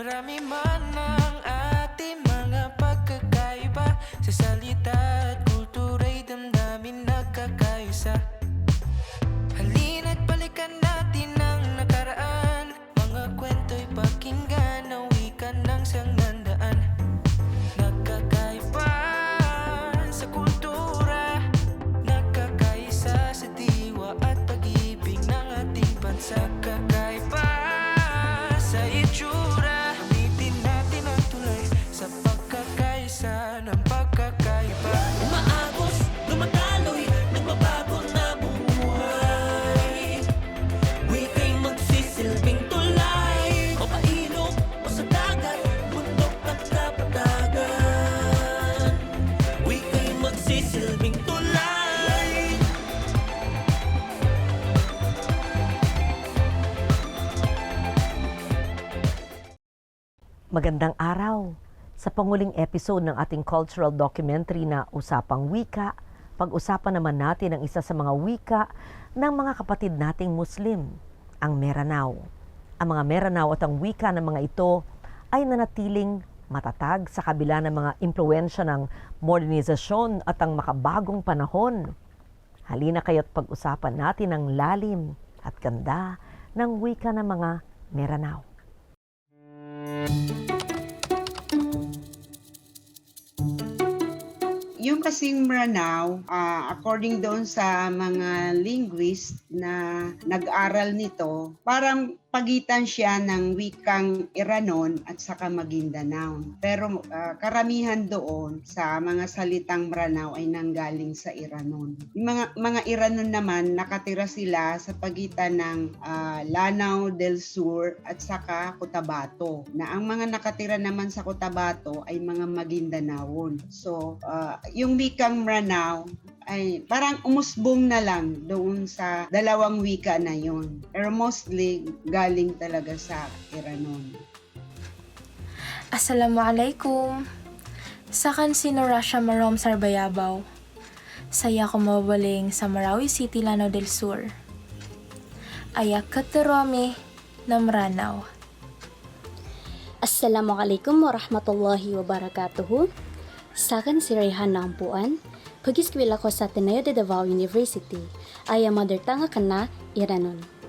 Marami man ang ating Magandang araw! Sa panguling episode ng ating cultural documentary na Usapang Wika, pag-usapan naman natin ang isa sa mga wika ng mga kapatid nating Muslim, ang Meranao. Ang mga Meranao at ang wika ng mga ito ay nanatiling matatag sa kabila ng mga impluensya ng modernisasyon at ang makabagong panahon. Halina kayo't pag-usapan natin ang lalim at ganda ng wika ng mga Meranao. Yung kasing Maranao, ah, according doon sa mga linguist na nag-aral nito, parang pagitan siya ng wikang Iranon at saka Maguindanao. Pero ah, karamihan doon sa mga salitang Maranao ay nanggaling sa Iranon. Yung mga, mga Iranon naman, nakatira sila sa pagitan ng ah, Lanao del Sur at saka Cotabato. Na ang mga nakatira naman sa Cotabato ay mga Maguindanaon. So, ah, yung wikang Maranao ay parang umusbong na lang doon sa dalawang wika na yon. Pero mostly galing talaga sa Iranon. Assalamualaikum. Sakan si Norasha Marom Sarbayabaw. Saya ko mabaling sa Marawi City, Lanao del Sur. Ayak katerome na Maranao. Assalamualaikum warahmatullahi wabarakatuh. Sakan si Rayhan Nampuan. Pagiskwela ko sa Ateneo de Davao University. Ay ang mother tongue ka na Iranon.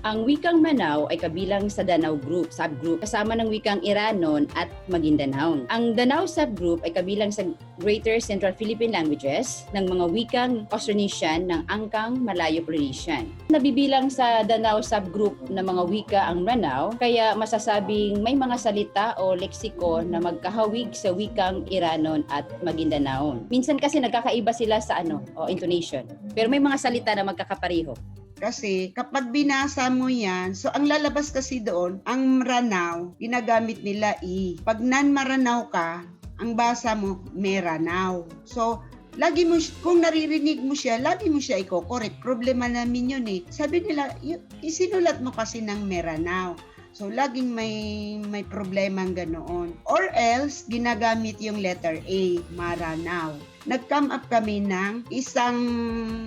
Ang wikang Manao ay kabilang sa Danau Group, subgroup, kasama ng wikang Iranon at Maguindanao. Ang Danau subgroup ay kabilang sa Greater Central Philippine Languages ng mga wikang Austronesian ng Angkang Malayo Polynesian. Nabibilang sa Danau subgroup ng mga wika ang Manao, kaya masasabing may mga salita o leksiko na magkahawig sa wikang Iranon at Maguindanao. Minsan kasi nagkakaiba sila sa ano, o intonation. Pero may mga salita na magkakapareho. Kasi kapag binasa mo yan, so ang lalabas kasi doon, ang Maranao, ginagamit nila i. Pag nan-Maranao ka, ang basa mo, Meranao. So, lagi mo, kung naririnig mo siya, lagi mo siya i-correct. Problema namin yun eh. Sabi nila, isinulat mo kasi ng Meranao. So, laging may may problema ganoon. Or else, ginagamit yung letter A, Maranao. Nag-come up kami ng isang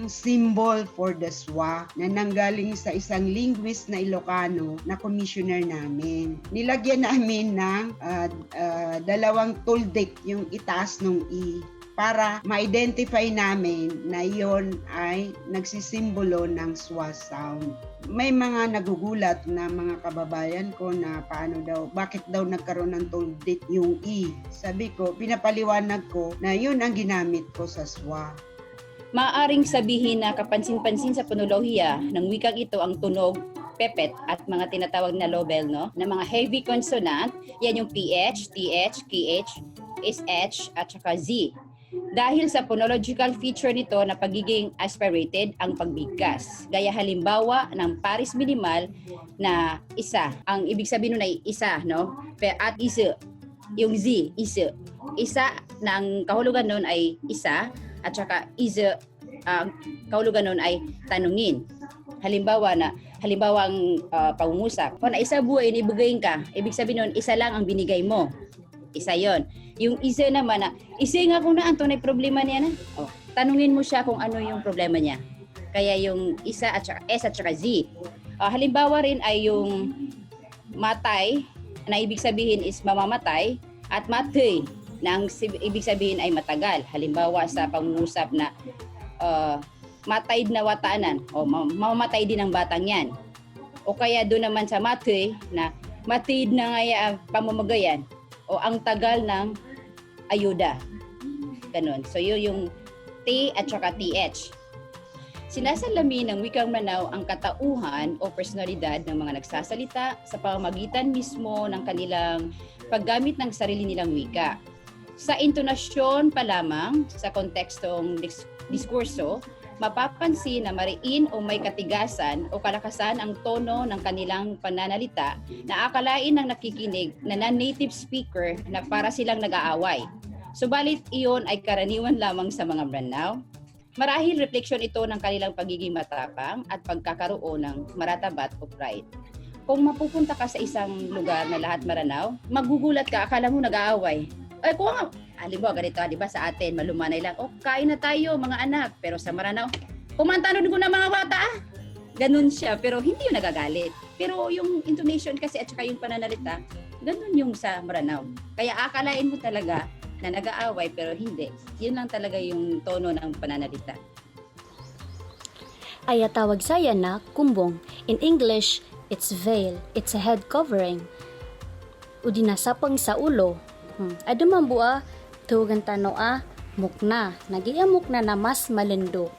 symbol for the SWA na nanggaling sa isang linguist na Ilocano na commissioner namin. Nilagyan namin ng ah, ah, dalawang tuldik yung itaas ng E para ma-identify namin na yon ay nagsisimbolo ng SWA sound may mga nagugulat na mga kababayan ko na paano daw, bakit daw nagkaroon ng tuldik yung E. Sabi ko, pinapaliwanag ko na yun ang ginamit ko sa SWA. Maaring sabihin na kapansin-pansin sa ponolohiya ng wikang ito ang tunog, pepet at mga tinatawag na lobel, no? Na mga heavy consonant, yan yung PH, TH, KH, SH, at saka Z. Dahil sa phonological feature nito na pagiging aspirated ang pagbigkas. Gaya halimbawa ng paris minimal na isa. Ang ibig sabihin nun ay isa, no? At isa. Yung Z, isa. Isa ng kahulugan nun ay isa at saka isa ang kahulugan nun ay tanungin. Halimbawa na, halimbawa ang uh, pangungusap. Kung na isa buhay, inibugayin ka, ibig sabihin nun, isa lang ang binigay mo. Isa yon. Yung isa naman na, isa nga kung naan, tunay problema niya na. Oh, tanungin mo siya kung ano yung problema niya. Kaya yung isa at saka S at saka Z. Ah, halimbawa rin ay yung matay na ibig sabihin is mamamatay at matay na ang ibig sabihin ay matagal. Halimbawa sa pangungusap na uh, matay na watanan o ma- mamamatay din ang batang yan. O kaya doon naman sa matay na matid na nga ya- pamamagayan o ang tagal ng ayuda. Ganon. So yun yung T at saka TH. Sinasalamin ng wikang Manao ang katauhan o personalidad ng mga nagsasalita sa pamamagitan mismo ng kanilang paggamit ng sarili nilang wika. Sa intonasyon pa lamang, sa kontekstong dis- diskurso, mapapansin na mariin o may katigasan o kalakasan ang tono ng kanilang pananalita na akalain ng nakikinig na non-native speaker na para silang nag-aaway. Subalit iyon ay karaniwan lamang sa mga Branao. Marahil refleksyon ito ng kanilang pagiging matapang at pagkakaroon ng maratabat o pride. Kung mapupunta ka sa isang lugar na lahat maranaw, magugulat ka, akala mo nag-aaway. Ay, kung nga, halimbawa ganito, di ba sa atin, malumanay lang, oh, kain na tayo mga anak. Pero sa maranaw, kumantanon ko na mga bata ah. Ganun siya, pero hindi yung nagagalit. Pero yung intonation kasi at saka yung pananalita, ganun yung sa maranaw. Kaya akalain mo talaga na nag-aaway pero hindi. Yun lang talaga yung tono ng pananalita. Aya tawag saya na kumbong. In English, it's veil. It's a head covering. Udinasapang sa ulo. Hmm. Ado man bua, tuwagan tano a, mukna. Nagiamok na na mas malendo.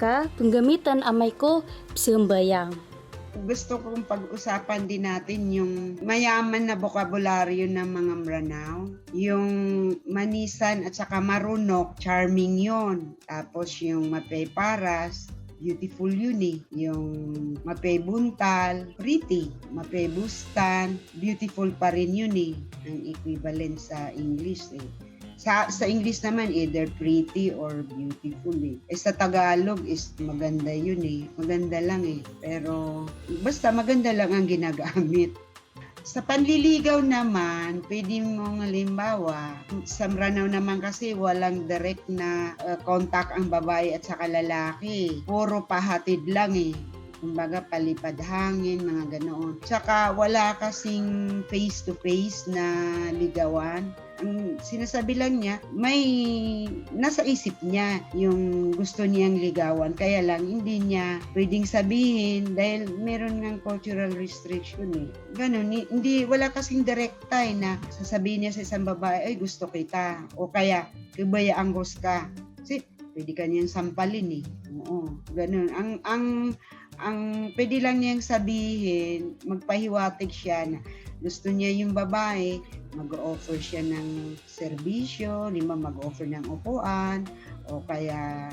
Ka, panggamitan amay ko, psimbayang. gusto kong pag-usapan din natin yung mayaman na bokabularyo ng mga Mranao. Yung manisan at saka marunok, charming yon. Tapos yung mapay paras, beautiful yun eh. Yung mapay buntal, pretty. Mapay bustan, beautiful pa rin yun eh. Ang equivalent sa English eh. Sa, sa English naman, either pretty or beautiful eh. eh. Sa Tagalog is maganda yun eh. Maganda lang eh. Pero basta maganda lang ang ginagamit. Sa panliligaw naman, pwede mong halimbawa, sa Mranao naman kasi walang direct na uh, contact ang babae at saka lalaki. Puro pahatid lang eh. Kumbaga palipad hangin, mga ganoon. Tsaka wala kasing face-to-face na ligawan ang sinasabi lang niya, may nasa isip niya yung gusto niyang ligawan. Kaya lang, hindi niya pwedeng sabihin dahil meron ng cultural restriction eh. Ganun, hindi, wala kasing direkta eh na sasabihin niya sa isang babae, ay gusto kita. O kaya, kibaya anggos ka. Kasi, pwede ka niyang sampalin eh. Oo, ganun. Ang, ang, ang pwede lang niyang sabihin, magpahiwatig siya na gusto niya yung babae, mag-offer siya ng serbisyo, lima mag-offer ng upuan, o kaya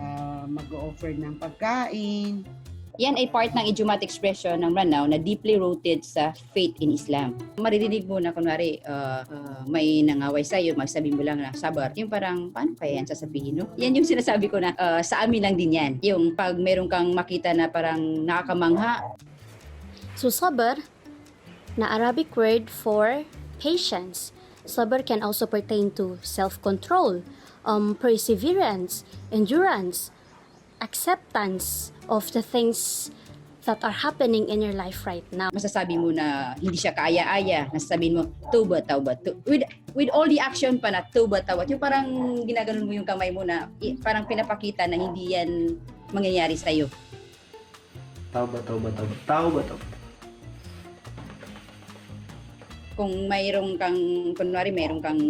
uh, mag-offer ng pagkain. Yan ay part ng idiomatic expression ng Ranao na deeply rooted sa faith in Islam. Maririnig mo na kunwari uh, uh, may nangaway sa iyo, magsabi mo lang na sabar. Yung parang, paano kaya yan sasabihin, no? Yan yung sinasabi ko na uh, sa amin lang din yan. Yung pag meron kang makita na parang nakakamangha, So sabar, na Arabic word for patience. Sabar can also pertain to self-control, um, perseverance, endurance, acceptance of the things that are happening in your life right now. masasabi mo na hindi siya kaaya-aya, nasasabihin mo, tuba, tauba, tu-" with, with all the action pa na tuba, tauba, yung parang ginaganon mo yung kamay mo na parang pinapakita na hindi yan mangyayari sa'yo. Tauba, tauba, tauba. Tauba, tauba. Kung mayroong kang, kunwari mayroong kang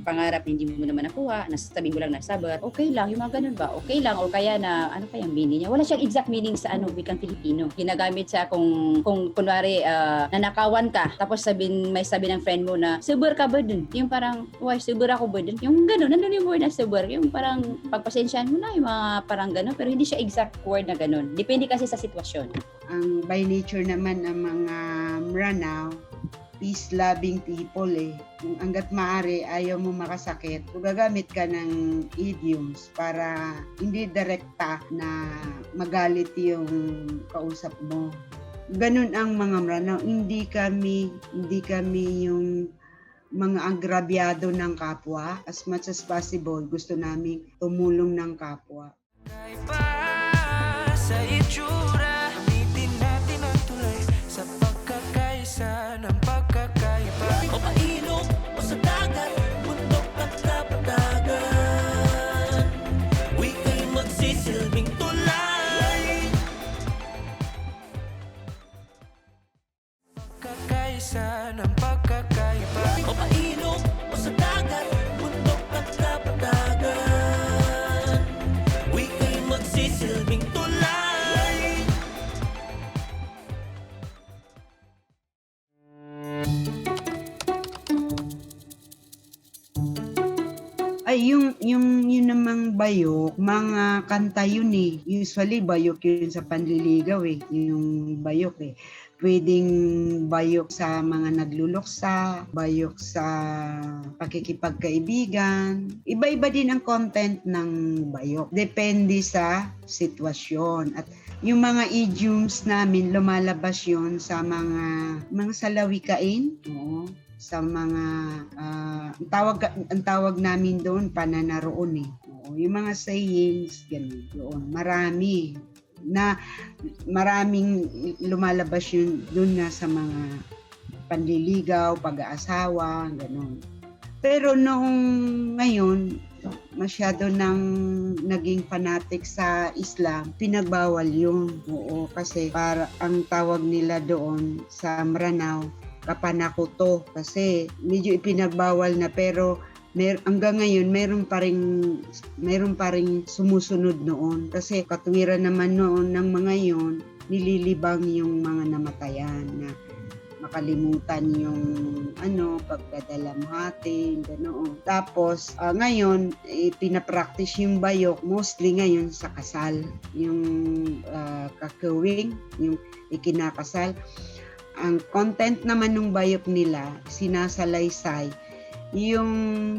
pangarap hindi mo naman nakuha, nasasabihin mo lang na sabar, okay lang, yung mga ganun ba? Okay lang, o kaya na, ano kaya ang meaning niya? Wala siyang exact meaning sa ano, wikang Filipino. Ginagamit siya kung, kung kunwari, ah, nanakawan ka, tapos sabihin, may sabi ng friend mo na, subar ka ba dun? Yung parang, why, subar ako ba dun? Yung ganun, nandun yung word na subar, yung parang, pagpasensyahan mo na, yung mga parang ganun, pero hindi siya exact word na ganun. Depende kasi sa sitwasyon. Ang by nature naman ng mga Mranao, peace-loving people eh. Kung hanggat maaari, ayaw mo makasakit, gagamit ka ng idioms para hindi direkta na magalit yung kausap mo. Ganun ang mga Mranao. Hindi kami, hindi kami yung mga agrabyado ng kapwa. As much as possible, gusto namin tumulong ng kapwa. Sa itsura isa ng pagkakaiba O mainom o sa dagat, bundok at kapatagan Ika'y magsisilbing tulay Ay, yung, yung, yun namang bayok, mga kanta yun eh. Usually, bayok yun sa panliligaw eh. Yung bayok eh. Pwedeng bayok sa mga nagluluksa, bayok sa pakikipagkaibigan. Iba-iba din ang content ng bayok. Depende sa sitwasyon. At yung mga idioms namin, lumalabas yun sa mga, mga salawikain. Oo sa mga ah, ang tawag ang tawag namin doon pananaroon eh. Oo, yung mga sayings ganun doon. Marami na maraming lumalabas yun doon nga sa mga panliligaw, pag-aasawa, ganun. Pero noong ngayon, masyado nang naging fanatic sa Islam, pinagbawal yun. Oo, kasi para ang tawag nila doon sa Maranao, kapanakuto kasi medyo ipinagbawal na pero mer hanggang ngayon meron pa ring meron pa ring sumusunod noon. Kasi katwiran naman noon ng mga yon nililibang yung mga namatayan na makalimutan yung ano pagdadalamhati ganoon. Tapos ah, ngayon eh, pinapractice yung bayok mostly ngayon sa kasal. Yung uh, kakawing yung ikinakasal. Ang content naman ng bayok nila, sinasalaysay, yung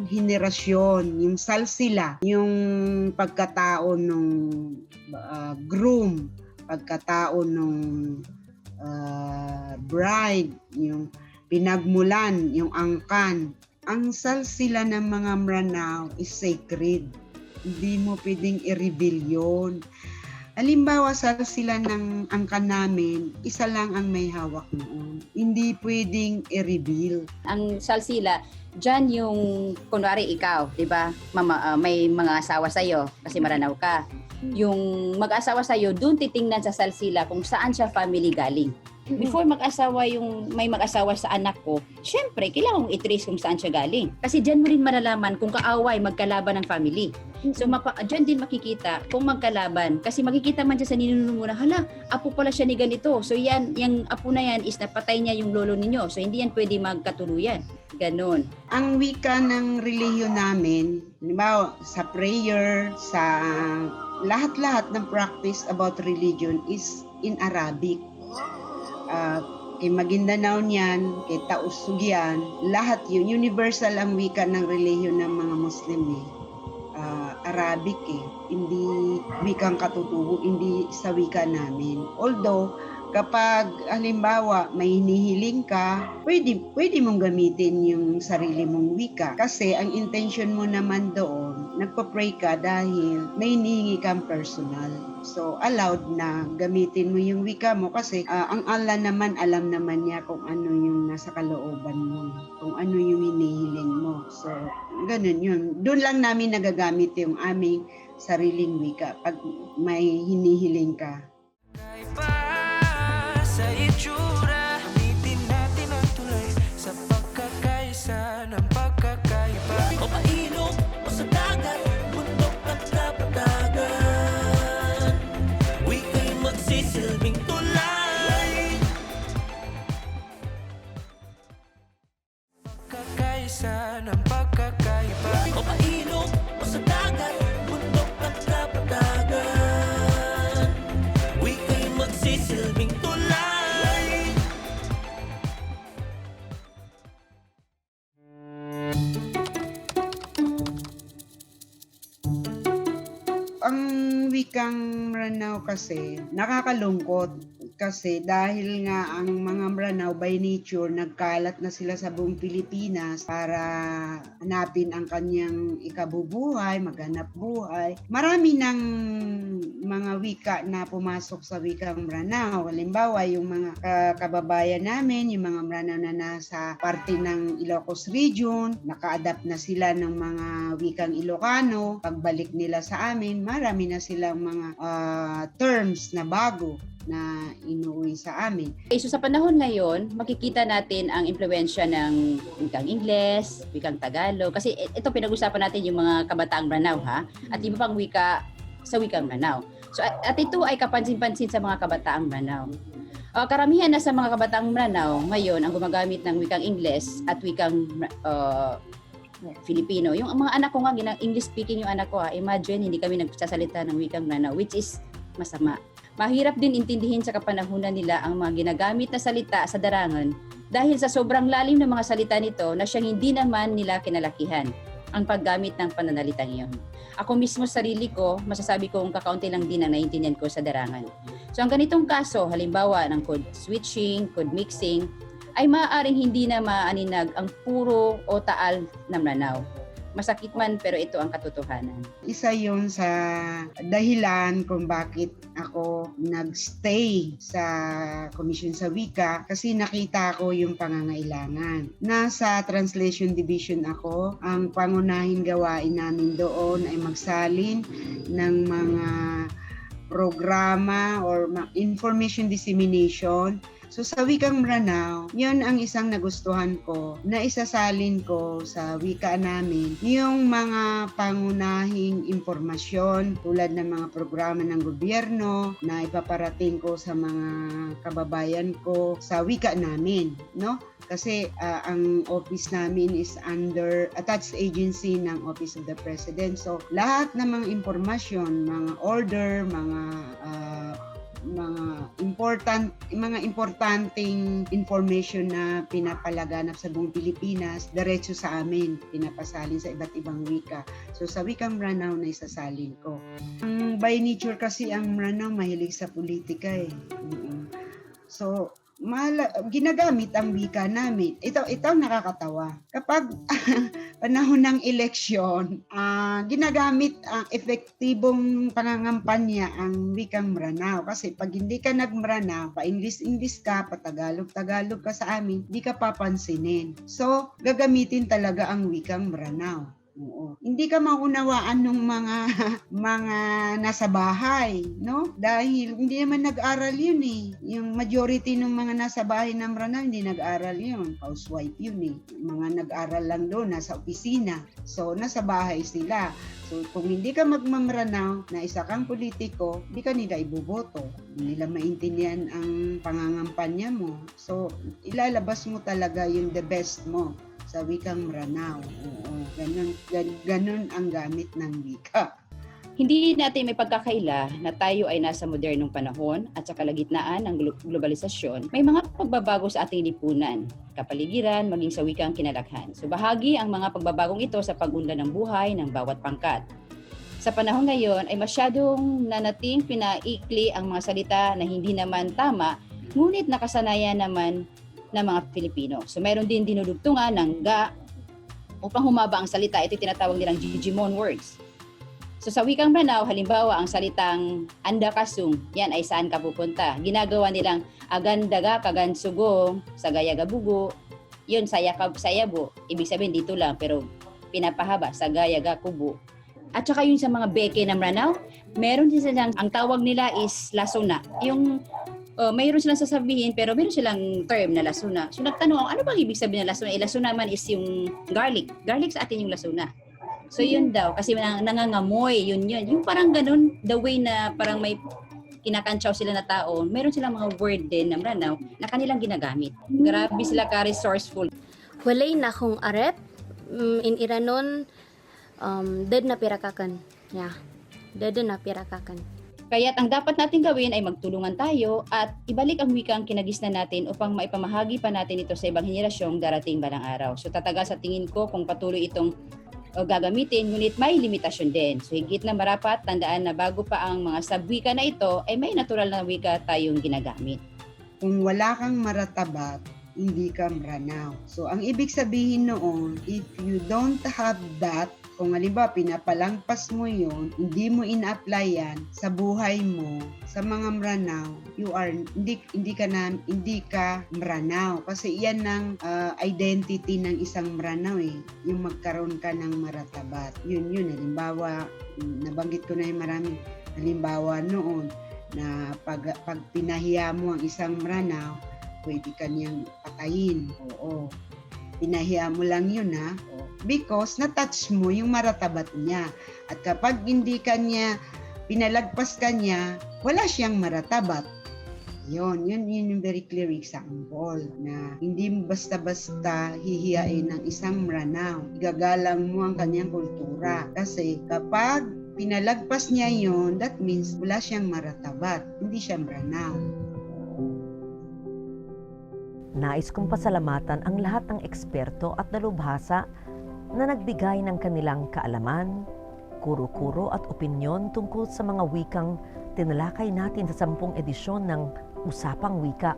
henerasyon, yung salsila, yung pagkatao ng groom, pagkatao ng bride, yung pinagmulan, yung angkan. Ang salsila ng mga Mranao is sacred. Hindi mo pwedeng i-reveal yun. Halimbawa, sa sila ng angkan namin, isa lang ang may hawak noon. Hindi pwedeng i-reveal. Ang salsila, dyan yung, kunwari ikaw, di ba? Mama, ah, may mga asawa sa'yo kasi maranaw ka. Yung mag-asawa sa'yo, doon titingnan sa salsila kung saan siya family galing. Before mag-asawa yung may mag-asawa sa anak ko, syempre, kailangan kong i-trace kung saan siya galing. Kasi dyan mo rin malalaman kung kaaway, magkalaban ng family. So, mapa, dyan din makikita kung magkalaban. Kasi makikita man dyan sa ninuno mo na, hala, apo pala siya ni ganito. So, yan, yung apo na yan is napatay niya yung lolo ninyo. So, hindi yan pwede magkatuluyan. Ganon. Ang wika ng relihiyon namin, halimbawa, sa prayer, sa lahat-lahat ng practice about religion is in Arabic. Ah, kay Maguindanao niyan, kay Tausugyan, lahat yun, universal ang wika ng relihiyon ng mga Muslim eh. Ah, Arabic eh, hindi wikang katutubo, hindi sa wika namin. Although, kapag halimbawa may hinihiling ka, pwede, pwede mong gamitin yung sarili mong wika. Kasi ang intention mo naman doon, nagpa-pray ka dahil may hinihingi kang personal. So, allowed na gamitin mo yung wika mo kasi ah, ang Allah naman, alam naman niya kung ano yung nasa kalooban mo, kung ano yung hinihiling mo. So, ganun yun. Doon lang namin nagagamit yung aming sariling wika pag may hinihiling ka. Sa itsura O sa dagat Bundok at kapatagan Wika'y magsisilbing tulay ang wikang Maranao kasi nakakalungkot kasi dahil nga ang mga Maranao by nature nagkalat na sila sa buong Pilipinas para hanapin ang kanyang ikabubuhay, maghanap buhay. Marami ng mga wika na pumasok sa wikang Maranao. Halimbawa, yung mga ka- kababayan namin, yung mga Maranao na nasa parte ng Ilocos region, naka-adapt na sila ng mga wikang Ilocano. Pagbalik nila sa amin, marami na silang mga ah, terms na bago na inuwi sa amin. Okay, so sa panahon ngayon, makikita natin ang impluensya ng wikang Ingles, wikang Tagalog. Kasi i- ito pinag-usapan natin yung mga kabataang Ranao ha, at iba pang wika sa wikang Ranao. So at, ito ay kapansin-pansin sa mga kabataang Ranao. Uh, karamihan na sa mga kabataang Ranao ngayon ang gumagamit ng wikang Ingles at wikang uh, Filipino. Yung mga anak ko nga, English speaking yung anak ko ha. Imagine, hindi kami nagsasalita ng wikang Ranao, which is masama. Mahirap din intindihin sa kapanahunan nila ang mga ginagamit na salita sa darangan dahil sa sobrang lalim ng mga salita nito na siyang hindi naman nila kinalakihan ang paggamit ng pananalitang iyon. Ako mismo sarili ko, masasabi kong kakaunti lang din ang naiintindihan ko sa darangan. So ang ganitong kaso, halimbawa ng code switching, code mixing, ay maaaring hindi na maaninag ang puro o taal ng Ranao. Masakit man pero ito ang katotohanan. Isa yon sa dahilan kung bakit ako nagstay sa Komisyon sa Wika kasi nakita ko yung pangangailangan. Nasa Translation Division ako. Ang pangunahing gawain namin doon ay magsalin ng mga programa or ma- information dissemination So sa wikang Ranao, yun ang isang nagustuhan ko na isasalin ko sa wika namin yung mga pangunahing impormasyon tulad ng mga programa ng gobyerno na ipaparating ko sa mga kababayan ko sa wika namin, no? Kasi ah, ang office namin is under attached agency ng Office of the President. So lahat ng mga impormasyon, mga order, mga ah, mga important mga importanteng information na pinapalaganap sa buong Pilipinas diretso sa amin pinapasalin sa iba't ibang wika. So sa wikang Ranao na isasalin ko by nature kasi ang Ranao mahilig sa politika eh. So mala, ginagamit ang wika namin. Ito, ito nakakatawa. Kapag panahon ng eleksyon, ah, ginagamit ang epektibong pangangampanya ang wikang Maranao. Kasi pag hindi ka nagmaranao, pa-English-English ka, pa-Tagalog-Tagalog ka sa amin, di ka papansinin. So, gagamitin talaga ang wikang Maranao. Oo. Hindi ka maunawaan ng mga mga nasa bahay, no? Dahil hindi naman nag-aral yun eh. Yung majority ng mga nasa bahay ng Maranao, hindi nag-aral yun. Housewife yun eh. Mga nag-aral lang doon, nasa opisina. So, nasa bahay sila. So, kung hindi ka magmamranaw na isa kang politiko, hindi ka nila iboboto. Hindi nila maintindihan ang pangangampanya mo. So, ilalabas mo talaga yung the best mo sa wikang Maranao. Oo, ganun, gan- ganun ang gamit ng wika. Hindi natin may pagkakaila na tayo ay nasa modernong panahon at sa kalagitnaan ng glo- globalisasyon, may mga pagbabago sa ating lipunan, kapaligiran, maging sa wikang kinalakhan. So bahagi ang mga pagbabagong ito sa pag-unlad ng buhay ng bawat pangkat. Sa panahon ngayon ay masyadong nanating pinaikli ang mga salita na hindi naman tama, ngunit nakasanayan naman ng mga Pilipino. So meron din dinudugtungan ng ga upang humaba ang salita. Ito tinatawag nilang Digimon words. So sa wikang Ranao, halimbawa ang salitang andakasung, yan ay saan ka pupunta. Ginagawa nilang agandaga kagansugo, sagaya gabugo, yun sayakab sayabo. Ibig sabihin dito lang pero pinapahaba sagaya ga kubo. At saka yun sa mga beke ng Ranao, meron din silang, ang tawag nila is lasuna. Yung uh, mayroon silang sasabihin pero mayroon silang term na lasuna. So nagtanong ako, ano bang ibig sabihin ng lasuna? Eh, lasuna man is yung garlic. Garlic sa atin yung lasuna. So yun daw, kasi nang, nangangamoy, yun yun. Yung parang ganun, the way na parang may kinakantsaw sila na tao, meron silang mga word din na Ranao na kanilang ginagamit. Grabe sila ka-resourceful. Walay na akong arep. Mm, in Iranon, um, dead na pirakakan. Yeah. Dead na pirakakan. Kaya't ang dapat natin gawin ay magtulungan tayo at ibalik ang wikang kinagisnan natin upang maipamahagi pa natin ito sa ibang henerasyong darating balang araw. So tatagal sa tingin ko kung patuloy itong o gagamitin, ngunit may limitasyon din. So higit na marapat, tandaan na bago pa ang mga sabwika na ito, ay may natural na wika tayong ginagamit. Kung wala kang maratabat, hindi ka Maranao. So, ang ibig sabihin noon, if you don't have that, kung halimbawa pinapalampas mo yon, hindi mo ina-apply yan sa buhay mo, sa mga Maranao, you are hindi hindi ka na hindi ka Maranao kasi yan ng ah, identity ng isang Maranao eh, yung magkaroon ka ng maratabat. Yun yun halimbawa nabanggit ko na yung maraming halimbawa noon na pag, pag pinahiya mo ang isang Maranao, pwede ka niyang patayin. Oo. Pinahiya mo lang yun ha. Because na-touch mo yung maratabat niya. At kapag hindi ka niya, pinalagpas ka niya, wala siyang maratabat. Yon, yun, yun yung very clear example na hindi mo basta-basta hihiyain ng isang Maranao. Igagalang mo ang kanyang kultura. Kasi kapag pinalagpas niya yon, that means wala siyang maratabat. Hindi siya Maranao. Nais kong pasalamatan ang lahat ng eksperto at dalubhasa na nagbigay ng kanilang kaalaman, kuro-kuro at opinyon tungkol sa mga wikang tinalakay natin sa sampung edisyon ng Usapang Wika.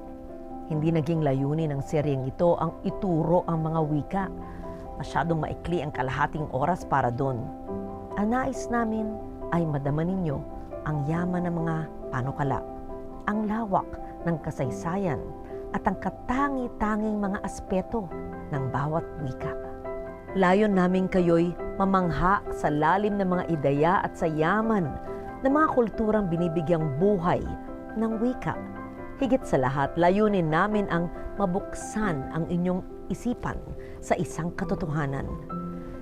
Hindi naging layunin ng seryeng ito ang ituro ang mga wika. Masyadong maikli ang kalahating oras para doon. Ang nais namin ay madama ninyo ang yaman ng mga panukala, ang lawak ng kasaysayan at ang katangi-tanging mga aspeto ng bawat wika. Layon namin kayo'y mamangha sa lalim ng mga ideya at sa yaman ng mga kulturang binibigyang buhay ng wika. Higit sa lahat, layunin namin ang mabuksan ang inyong isipan sa isang katotohanan.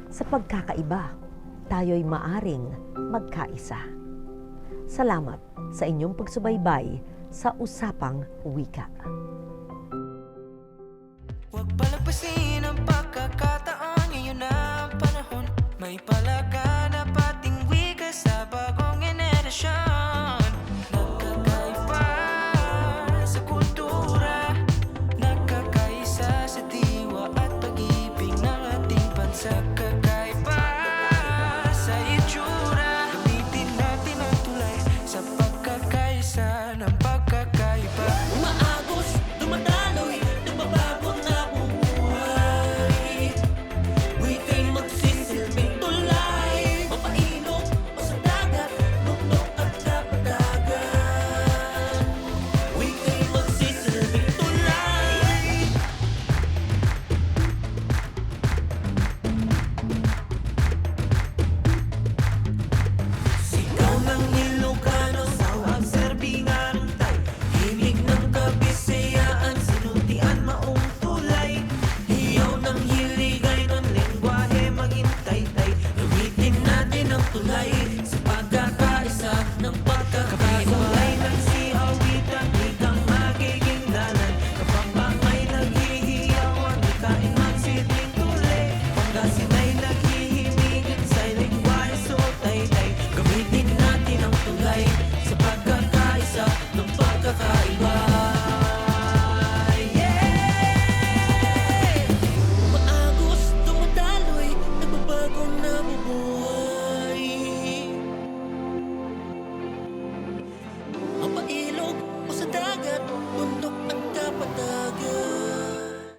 Sa pagkakaiba, tayo'y maaring magkaisa. Salamat sa inyong pagsubaybay sa Usapang Wika.